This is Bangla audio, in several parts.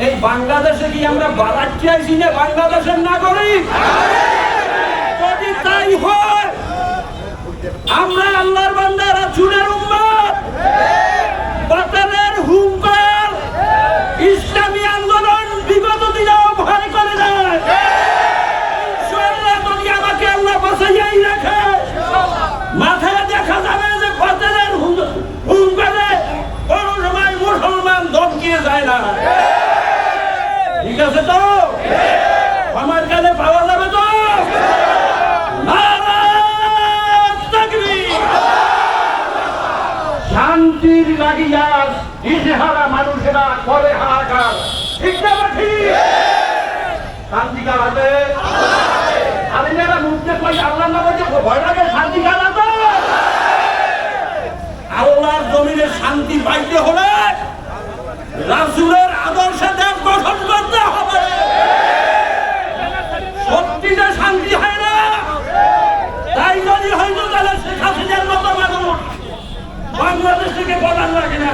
এই বাংলাদেশে কি আমরা বাড়াচ্ছি আইছি না বাংলাদেশের নাগরিক? যদি তাই হয় আমরা আল্লাহর বান্দারা ইজহারা মানুষেরা করে হাহাকার। ঠিক না ঠিক? শান্তি কার আমি যারা মুখে কই আল্লাহ নামে যে ভয় লাগে শান্তি কার আল্লাহর জমিনে শান্তি পাইতে হলে রাসূলের আদর্শে দেশ গঠন করতে হবে। সত্যি যে শান্তি হয় না, তাই যদি হয়তো তাহলে শেখ হাসিনার মতো মানুষ বাংলাদেশ থেকে বলার লাগে না।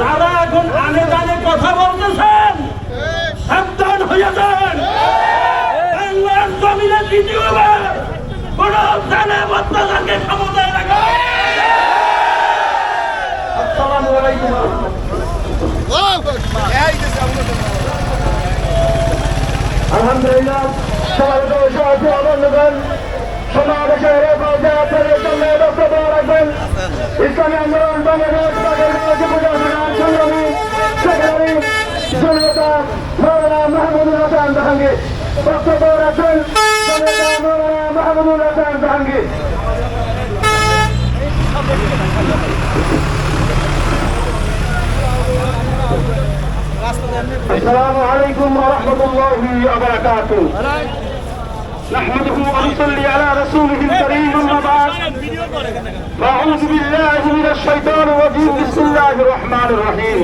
যারা এখন আনে দানে কথা বলতেছেন সাবধান হয়ে যান। বাংলার জমিনে দ্বিতীয়বার কোন জানে وقت الحسن السلام عليكم ورحمة الله وبركاته. نحمده ونصلي على رسوله الكريم المبعث وأعوذ أعوذ بالله من الشيطان الرجيم. بسم الله الرحمن الرحيم.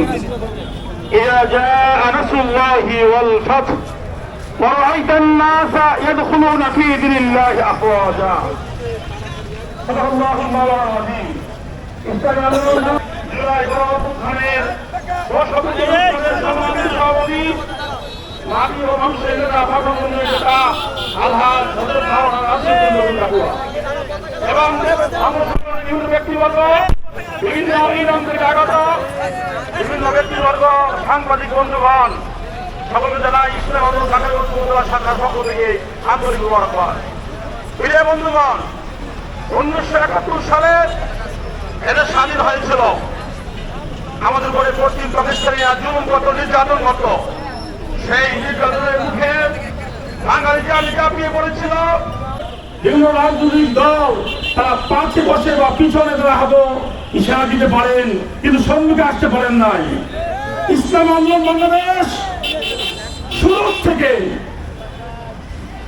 إذا جاء نصر الله والفتح ورأيت الناس يدخلون في دين الله أفواجا صدق الله المولى العظيم استغفر জুলাই গণঅভ্যুত্থানের বর্ষপতি সমাবেশ সভাপতি নারী ও মানুষের নেতা ভাগবন্ধের নেতা আলহাজ হজরত মাওলানা রাশিদুল কাকুয়া এবং সংগঠনের বিভিন্ন ব্যক্তিবর্গ বিভিন্ন ইরান থেকে আগত বিভিন্ন ব্যক্তিবর্গ সাংবাদিক বন্ধুগণ সকলকে জানাই ইসলাম আন্দোলন ঢাকার উপজেলা শাখার পক্ষ থেকে আন্তরিক মুবারকবাদ। উনিশশো একাত্তর সালে এদের স্বাধীন হয়েছিল। আমাদের উপরে পশ্চিম পাকিস্তানিরা জুলুম কত নির্যাতন কত সেই নির্যাতনের মুখে বাঙালি জাতি কাঁপিয়ে পড়েছিল। বিভিন্ন রাজনৈতিক দল তারা পাশে বসে বা পিছনে তারা হয়তো ইশারা দিতে পারেন, কিন্তু সম্মুখে আসতে পারেন নাই। ইসলাম আন্দোলন বাংলাদেশ শুরু থেকে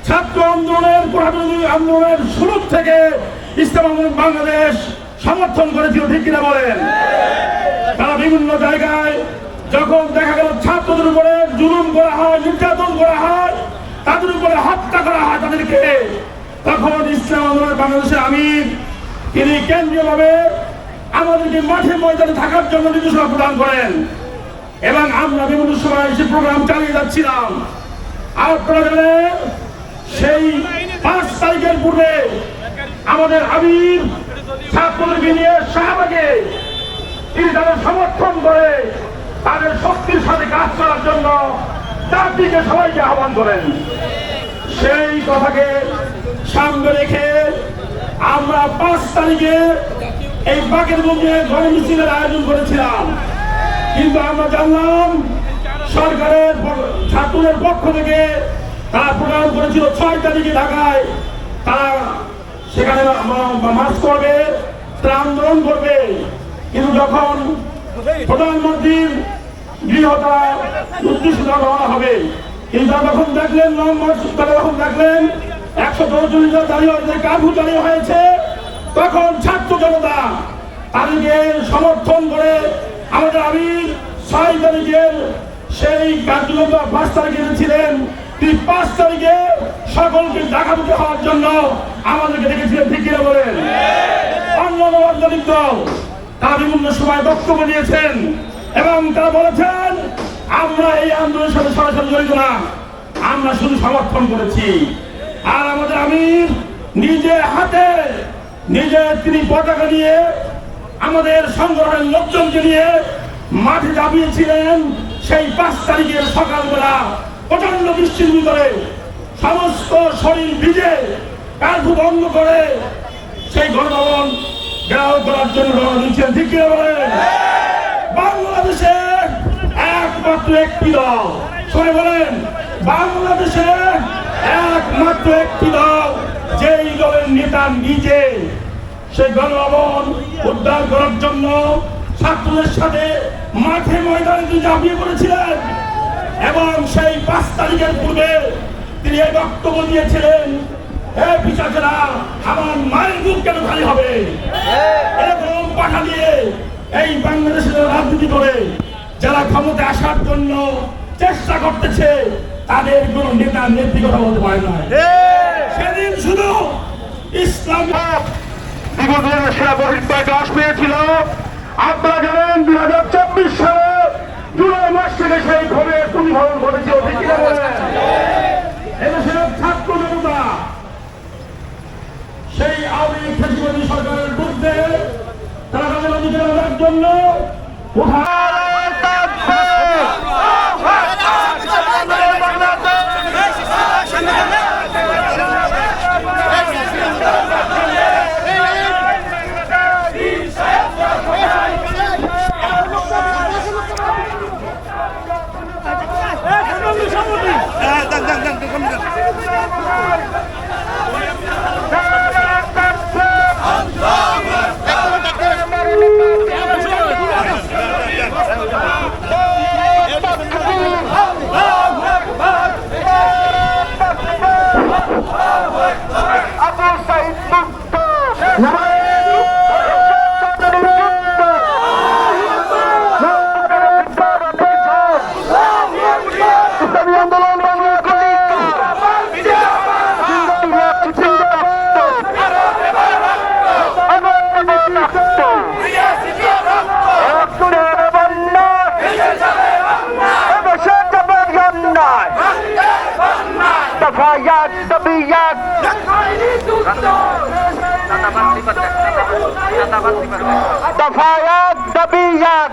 ছাত্র আন্দোলনের আন্দোলনের শুরু থেকে ইসলাম বাংলাদেশ সমর্থন করেছিল, ঠিক কিনা বলেন? তারা বিভিন্ন জায়গায় যখন দেখা গেল ছাত্রদের উপরে জুলুম করা হয়, নির্যাতন করা হয়, তাদের উপরে হত্যা করা হয় তাদেরকে, তখন ইসলাম আন্দোলন বাংলাদেশের আমির, তিনি কেন্দ্রীয়ভাবে আমাদেরকে মাঠে ময়দানে থাকার জন্য নির্দেশনা প্রদান করেন। এবং আমরা বিভিন্ন সময় সে প্রোগ্রাম চালিয়ে যাচ্ছিলাম। আপনারা সেই পাঁচ তারিখের পূর্বে আমাদের আমির ছাত্রদেরকে নিয়ে শাহবাগে তিনি তাদের সমর্থন করে তাদের শক্তির সাথে কাজ করার জন্য তার দিকে সবাইকে আহ্বান করেন। সেই কথাকে সামনে রেখে আমরা পাঁচ তারিখে এই বাকের মধ্যে গণ মিছিলের আয়োজন করেছিলাম। কিন্তু আমরা জানলাম সরকারের ছাত্রদের পক্ষ থেকে তারা প্রোগ্রাম করেছিল ছয় তারিখে ঢাকায়। তারা সেখানে মাস করবে তারা আন্দোলন করবে। কিন্তু যখন প্রধানমন্ত্রীর গৃহতা উদ্দেশ্যটা রওনা হবে, কিন্তু যখন দেখলেন মার্চ তারা যখন দেখলেন একশো চৌচল্লিশ জন দাঁড়িয়ে হয়েছে কাবু দাঁড়িয়ে হয়েছে, তখন ছাত্র জনতা তাদেরকে সমর্থন করে আমাদের আমি ছয় তারিখের সেই কার্যক্রম পাঁচ তারিখে ছিলেন তিনি পাঁচ তারিখে সকলকে ডাকামুখী হওয়ার জন্য আমাদেরকে ডেকেছিলেন কিনা বলেন? অন্যান্য রাজনৈতিক দল তারা বিভিন্ন সময় বক্তব্য দিয়েছেন এবং তারা বলেছেন আমরা এই আন্দোলনের সাথে সরাসরি জড়িত না। আমরা শুধু সমর্থন করেছি। আর আমাদের আমির নিজে হাতে নিজে তিনি পতাকা নিয়ে আমাদের সংগঠনের লোকজনকে নিয়ে মাঠে দাঁড়িয়েছিলেন সেই পাঁচ তারিখের সকালবেলা প্রচণ্ড বৃষ্টির ভিতরে সমস্ত শরীর ভিজে কার্ফু বন্ধ করে সেই গণভবন ঘেরাও করার জন্য রওনা দিচ্ছেন ঠিক বলেন? বাংলাদেশে একমাত্র একটি দল। শুনে বলেন বাংলাদেশে একমাত্র একটি দল, যেই দলের নেতা নিজে সেই গণভবন উদ্ধার করার জন্য ছাত্রদের সাথে মাঠে ময়দানে তিনি ঝাঁপিয়ে পড়েছিলেন এবং সেই পাঁচ তারিখের পূর্বে তিনি এই বক্তব্য দিয়েছিলেন, হে আমার মায়ের মুখ কেন খালি হবে? এরকম পাঠা দিয়ে এই বাংলাদেশের রাজনীতি করে যারা ক্ষমতা আসার জন্য চেষ্টা করতেছে, তাদের কোন নেতা নেত্রী কথা বলতে পারে না। সেদিন শুধু ইসলাম দীর্ঘদিনের সেরা কাজ পেয়েছিল আপনারা জানেন দুই হাজার চব্বিশ সালে জুলাই মাস থেকে সেই ক্ষোভের কুম্ভরণ ঘটেছে এদেশের সেই আওয়ামী সরকারের বিরুদ্ধে তারা জন্য উঠা দফায়াত দবিয়াত